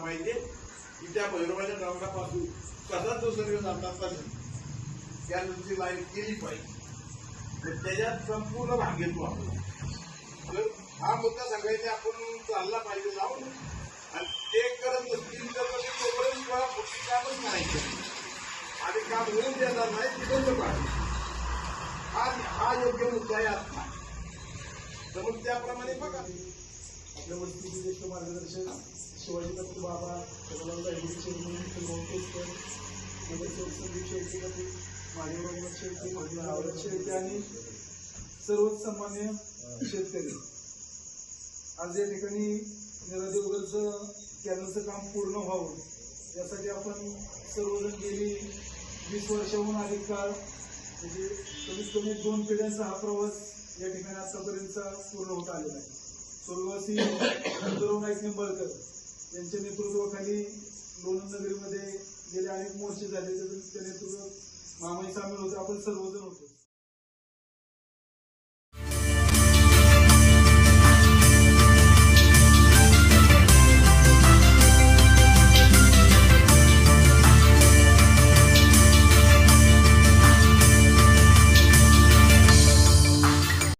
पाहिजे. की त्या भैरवाच्या डोंगरापासून कसा तो सर्व जातात त्या नदीची लाईफ केली पाहिजे. तर त्याच्यात संपूर्ण भाग घेतो आपण. तर हा मुद्दा सगळ्यांनी आपण चालला पाहिजे लावून. आणि ते करत नसतील तर मग ते तोपर्यंत किंवा पुढची कामच करायचं आणि काम होऊन देणार नाही तिथं पाहिजे हा हा योग्य मुद्दा आहे आता तर मग त्याप्रमाणे बघा. आपल्या वस्तीचे ज्येष्ठ मार्गदर्शक शिवाजी दत्त बाबा जवाहरलाल लाहिरी चेअरमन नवकेशकर शेळके महादेव रघुनाथ शेळके शेळके आणि सर्वच सामान्य शेतकरी. आज या ठिकाणी निरादेवगरचं कॅनलचं काम पूर्ण व्हावं यासाठी आपण सर्वजण गेली वीस वर्षाहून अधिक काळ. म्हणजे कमीत कमी दोन पिढ्यांचा हा प्रवास या ठिकाणी आतापर्यंतचा पूर्ण होत आलेला आहे. स्वर्गवासी नंदुराव नाईक निंबाळकर यांच्या नेतृत्वाखाली लोणंद नगरीमध्ये गेले अनेक मोर्चे झाले. त्याचं त्या मामाई सामील होते. आपण सर्वजण होतो.